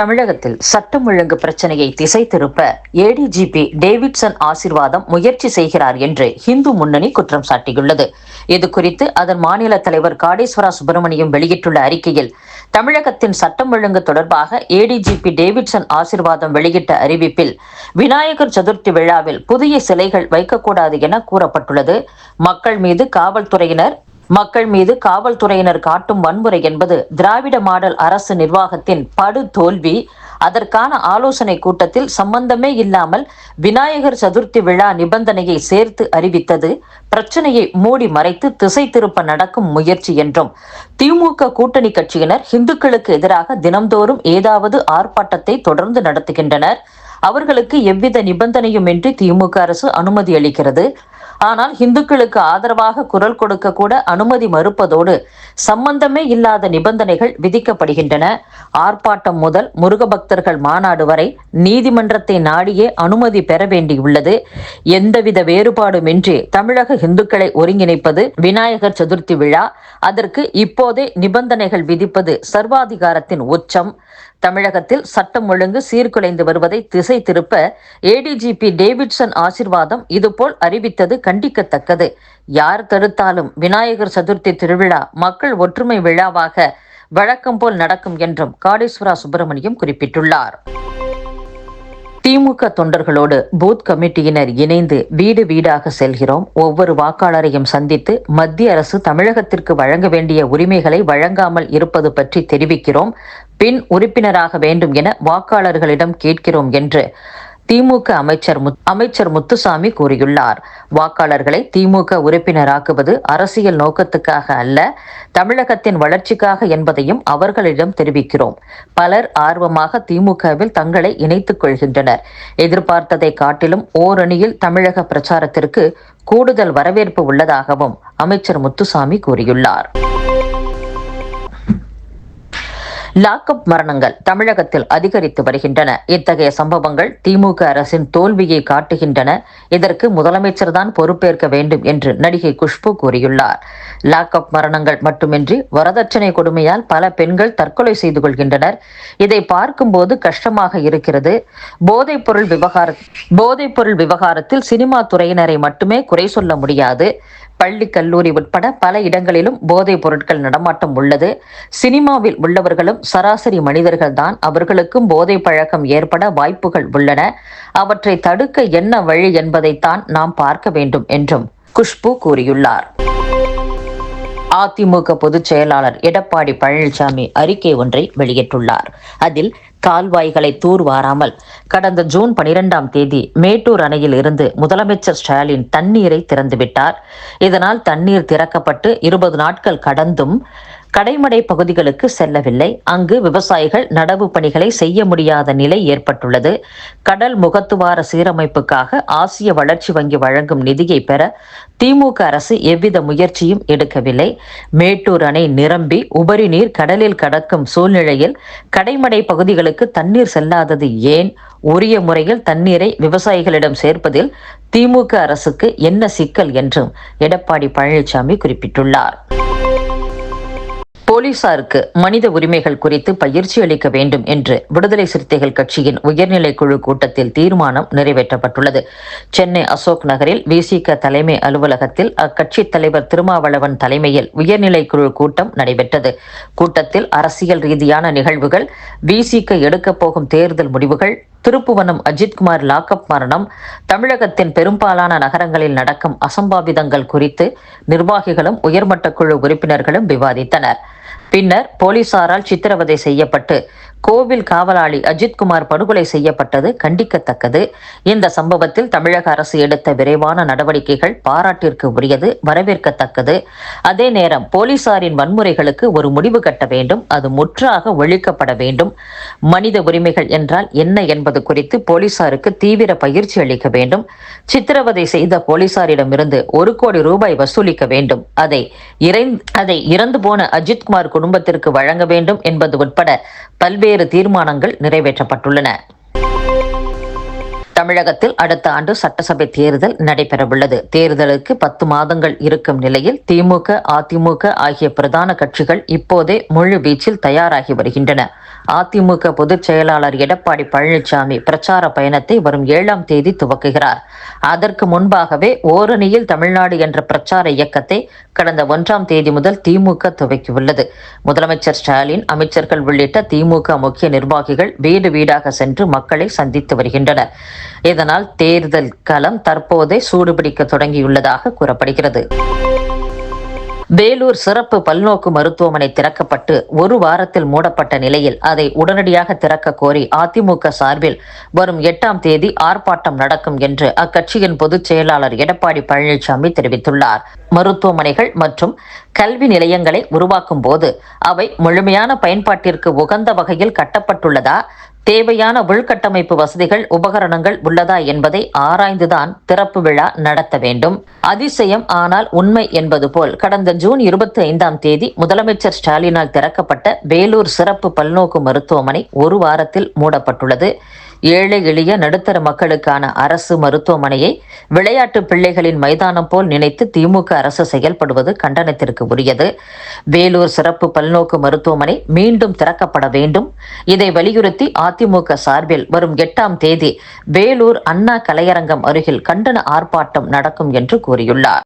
தமிழகத்தில் சட்டம் ஒழுங்கு பிரச்சனையை திசை திருப்ப ஏடிஜிபி டேவிட்சன் ஆசிர்வாதம் முயற்சி செய்கிறார் என்று இந்து முன்னணி குற்றம் சாட்டியுள்ளது. இது குறித்து அதன் மாநில தலைவர் காடேஸ்வரா சுப்பிரமணியம் வெளியிட்டுள்ள அறிக்கையில் தமிழகத்தின் சட்டம் ஒழுங்கு தொடர்பாக ஏடிஜிபி டேவிட்சன் ஆசிர்வாதம் வெளியிட்ட அறிவிப்பில் விநாயகர் சதுர்த்தி விழாவில் புதிய சிலைகள் வைக்கக்கூடாது என கூறப்பட்டுள்ளது. மக்கள் மீது காவல்துறையினர் மக்கள் மீது காவல்துறையினர் காட்டும் வன்முறை என்பது திராவிட மாடல் அரசு நிர்வாகத்தின் படு தோல்வி அதற்கான ஆலோசனை கூட்டத்தில் சம்பந்தமே இல்லாமல் விநாயகர் சதுர்த்தி விழா நிபந்தனையை சேர்த்து அறிவித்தது. பிரச்சனையை மூடி மறைத்து திசை திருப்ப நடக்கும் முயற்சி என்றும் திமுக கூட்டணி கட்சியினர் இந்துக்களுக்கு எதிராக தினம்தோறும் ஏதாவது ஆர்ப்பாட்டத்தை தொடர்ந்து நடத்துகின்றனர். அவர்களுக்கு எவ்வித நிபந்தனையுமின்றி திமுக அரசு அனுமதி அளிக்கிறது. ஆனால் இந்துக்களுக்கு ஆதரவாக குரல் கொடுக்க கூட அனுமதி மறுப்பதோடு சம்பந்தமே இல்லாத நிபந்தனைகள் விதிக்கப்படுகின்றன. ஆர்ப்பாட்டம் முதல் முருக பக்தர்கள் மாநாடு வரை நீதிமன்றத்தை நாடியே அனுமதி பெற வேண்டியுள்ளது. எந்தவித வேறுபாடுமின்றி தமிழக இந்துக்களை ஒருங்கிணைப்பது விநாயகர் சதுர்த்தி விழா. அதற்கு இப்போதே நிபந்தனைகள் விதிப்பது சர்வாதிகாரத்தின் உச்சம். தமிழகத்தில் சட்டம் ஒழுங்கு சீர்குலைந்து வருவதை திசை திருப்ப ஏடிஜிபி டேவிட்சன் ஆசிர்வாதம் இதுபோல் அறிவித்தது கண்டிக்கத்தக்கது. யார் தடுத்தாலும் விநாயகர் சதுர்த்தி திருவிழா மக்கள் ஒற்றுமை விழாவாக வழக்கம் போல் நடக்கும் என்றும் காடேஸ்வரா சுப்பிரமணியம் குறிப்பிட்டுள்ளார். திமுக தொண்டர்களோடு பூத் கமிட்டியினர் இணைந்து வீடு வீடாக செல்கிறோம். ஒவ்வொரு வாக்காளரையும் சந்தித்து மத்திய அரசு தமிழகத்திற்கு வழங்க வேண்டிய உரிமைகளை வழங்காமல் இருப்பது பற்றி தெரிவிக்கிறோம். பின் உறுப்பினராக வேண்டும் என வாக்காளர்களிடம் கேட்கிறோம் என்று திமுக அமைச்சர் அமைச்சர் முத்துசாமி கூறியுள்ளார். வாக்காளர்களை திமுக உறுப்பினராக்குவது அரசியல் நோக்கத்துக்காக அல்ல தமிழகத்தின் வளர்ச்சிக்காக என்பதையும் அவர்களிடம் தெரிவிக்கிறோம். பலர் ஆர்வமாக திமுகவில் தங்களை இணைத்துக் கொள்கின்றனர். எதிர்பார்த்ததை காட்டிலும் ஓரணியில் தமிழக பிரச்சாரத்திற்கு கூடுதல் வரவேற்பு உள்ளதாகவும் அமைச்சர் முத்துசாமி கூறியுள்ளார். லாக்அப் மரணங்கள் தமிழகத்தில் அதிகரித்து வருகின்றன. இத்தகைய சம்பவங்கள் திமுக அரசின் தோல்வியை காட்டுகின்றன. இதற்கு முதலமைச்சர் தான் பொறுப்பேற்க வேண்டும் என்று நடிகை குஷ்பு கூறியுள்ளார். லாக்அப் மரணங்கள் மட்டுமின்றி வரதட்சணை கொடுமையால் பல பெண்கள் தற்கொலை செய்து கொள்கின்றனர். இதை பார்க்கும்போது கஷ்டமாக இருக்கிறது. போதைப்பொருள் விவகார போதைப்பொருள் விவகாரத்தில் சினிமா துறையினரை மட்டுமே குறை சொல்ல முடியாது. பள்ளி கல்லூரி உட்பட பல இடங்களிலும் போதைப் பொருட்கள் நடமாட்டம் உள்ளது. சினிமாவில் உள்ளவர்களும் சராசரி மனிதர்கள்தான். அவர்களுக்கும் போதை பழக்கம் ஏற்பட வாய்ப்புகள் உள்ளன. அவற்றை தடுக்க என்ன வழி என்பதைத்தான் நாம் பார்க்க வேண்டும் என்றும் குஷ்பு கூறியுள்ளார். அதிமுக பொதுச் செயலாளர் எடப்பாடி பழனிசாமி அறிக்கை ஒன்றை வெளியிட்டுள்ளார். அதில் கால்வாய்களை தூர்வாராமல் கடந்த ஜூன் பனிரெண்டாம் தேதி மேட்டூர் அணையில் இருந்து முதலமைச்சர் ஸ்டாலின் தண்ணீரை திறந்துவிட்டார். இதனால் தண்ணீர் திறக்கப்பட்டு இருபது நாட்கள் கடந்தும் கடைமடை பகுதிகளுக்கு செல்லவில்லை. அங்கு விவசாயிகள் நடவு பணிகளை செய்ய முடியாத நிலை ஏற்பட்டுள்ளது. கடல் முகத்துவார சீரமைப்புக்காக ஆசிய வளர்ச்சி வங்கி வழங்கும் நிதியை பெற திமுக அரசு எவ்வித முயற்சியும் எடுக்கவில்லை. மேட்டூர் அணை நிரம்பி உபரி நீர் கடலில் கடக்கும் சூழ்நிலையில் கடைமடை பகுதிகளுக்கு தண்ணீர் செல்லாதது ஏன்? உரிய முறையில் தண்ணீரை விவசாயிகளிடம் சேர்ப்பதில் திமுக அரசுக்கு என்ன சிக்கல் என்றும் எடப்பாடி பழனிசாமி குறிப்பிட்டுள்ளார். போலீசாருக்கு மனித உரிமைகள் குறித்து பயிற்சி அளிக்க வேண்டும் என்று விடுதலை சிறுத்தைகள் கட்சியின் உயர்நிலை குழு கூட்டத்தில் தீர்மானம் நிறைவேற்றப்பட்டுள்ளது. சென்னை அசோக் நகரில் விசிக தலைமை அலுவலகத்தில் அக்கட்சி தலைவர் திருமாவளவன் தலைமையில் உயர்நிலை குழு கூட்டம் நடைபெற்றது. கூட்டத்தில் அரசியல் ரீதியான நிகழ்வுகள் விசிக எடுக்கப் போகும் தேர்தல் முடிவுகள் திருப்புவனம் அஜித்குமார் லாக்அப் மரணம் தமிழகத்தின் பெரும்பாலான நகரங்களில் நடக்கும் அசம்பாவிதங்கள் குறித்து நிர்வாகிகளும் உயர்மட்ட குழு உறுப்பினர்களும் விவாதித்தனர். பின்னர் போலீசாரால் சித்திரவதை செய்யப்பட்டு கோவில் காவலாளி அஜித்குமார் படுகொலை செய்யப்பட்டது கண்டிக்கத்தக்கது. இந்த சம்பவத்தில் தமிழக அரசு எடுத்த விரைவான நடவடிக்கைகள் பாராட்டிற்கு உரியது வரவேற்கத்தக்கது. அதே நேரம் போலீசாரின் வன்முறைகளுக்கு ஒரு முடிவு கட்ட வேண்டும் அது முற்றாக ஒழிக்கப்பட வேண்டும். மனித உரிமைகள் என்றால் என்ன என்பது குறித்து போலீசாருக்கு தீவிர பயிற்சி அளிக்க வேண்டும். சித்திரவதை செய்த போலீசாரிடமிருந்து ஒரு கோடி ரூபாய் வசூலிக்க வேண்டும். அதை இறை அதை இறந்து போன அஜித்குமார் குடும்பத்திற்கு வழங்க வேண்டும் என்பது உட்பட பல்வேறு பல்வேறு தீர்மானங்கள் நிறைவேற்றப்பட்டுள்ளன. தமிழகத்தில் அடுத்த ஆண்டு சட்டசபை தேர்தல் நடைபெறவுள்ளது. தேர்தலுக்கு பத்து மாதங்கள் இருக்கும் நிலையில் திமுக அதிமுக ஆகிய பிரதான கட்சிகள் இப்போதே முழு வீச்சில் தயாராகி வருகின்றன. அதிமுக பொதுச் செயலாளர் எடப்பாடி பழனிசாமி பிரச்சார பயணத்தை வரும் ஏழாம் தேதி துவக்குகிறார். அதற்கு முன்பாகவே ஓரணியில் தமிழ்நாடு என்ற பிரச்சார இயக்கத்தை கடந்த ஒன்றாம் தேதி முதல் திமுக துவக்கியுள்ளது. முதலமைச்சர் ஸ்டாலின் அமைச்சர்கள் உள்ளிட்ட திமுக முக்கிய நிர்வாகிகள் வீடு வீடாக சென்று மக்களை சந்தித்து வருகின்றனர். இதனால் தேர்தல் களம் தற்போதே சூடுபிடிக்க தொடங்கியுள்ளதாக கூறப்படுகிறது. வேலூர் சிறப்பு பல்நோக்கு மருத்துவமனை திறக்கப்பட்டு ஒரு வாரத்தில் மூடப்பட்ட நிலையில் அதை உடனடியாக திறக்க கோரி அதிமுக சார்பில் வரும் எட்டாம் தேதி ஆர்ப்பாட்டம் நடக்கும் என்று அக்கட்சியின் பொதுச் செயலாளர் எடப்பாடி பழனிசாமி தெரிவித்துள்ளார். மருத்துவமனைகள் மற்றும் கல்வி நிலையங்களை உருவாக்கும் போது அவை முழுமையான பயன்பாட்டிற்கு உகந்த வகையில் கட்டப்பட்டுள்ளதா தேவையான உள்கட்டமைப்பு வசதிகள் உபகரணங்கள் உள்ளதா என்பதை ஆராய்ந்துதான் திறப்பு விழா நடத்த வேண்டும். அதிசயம் ஆனால் உண்மை என்பது போல். கடந்த ஜூன் இருபத்தி ஐந்தாம் தேதி முதலமைச்சர் ஸ்டாலினால் திறக்கப்பட்ட வேலூர் சிறப்பு பல்நோக்கு மருத்துவமனை ஒரு வாரத்தில் மூடப்பட்டுள்ளது. ஏழை எளிய நடுத்தர மக்களுக்கான அரசு மருத்துவமனையை விளையாட்டு பிள்ளைகளின் மைதானம் போல் நினைத்து திமுக அரசு செயல்படுவது கண்டனத்திற்கு உரியது. வேலூர் சிறப்பு பல்நோக்கு மருத்துவமனை மீண்டும் திறக்கப்பட வேண்டும். இதை வலியுறுத்தி அதிமுக சார்பில் வரும் எட்டாம் தேதி வேலூர் அண்ணா கலையரங்கம் அருகில் கண்டன ஆர்ப்பாட்டம் நடக்கும் என்று கூறியுள்ளார்.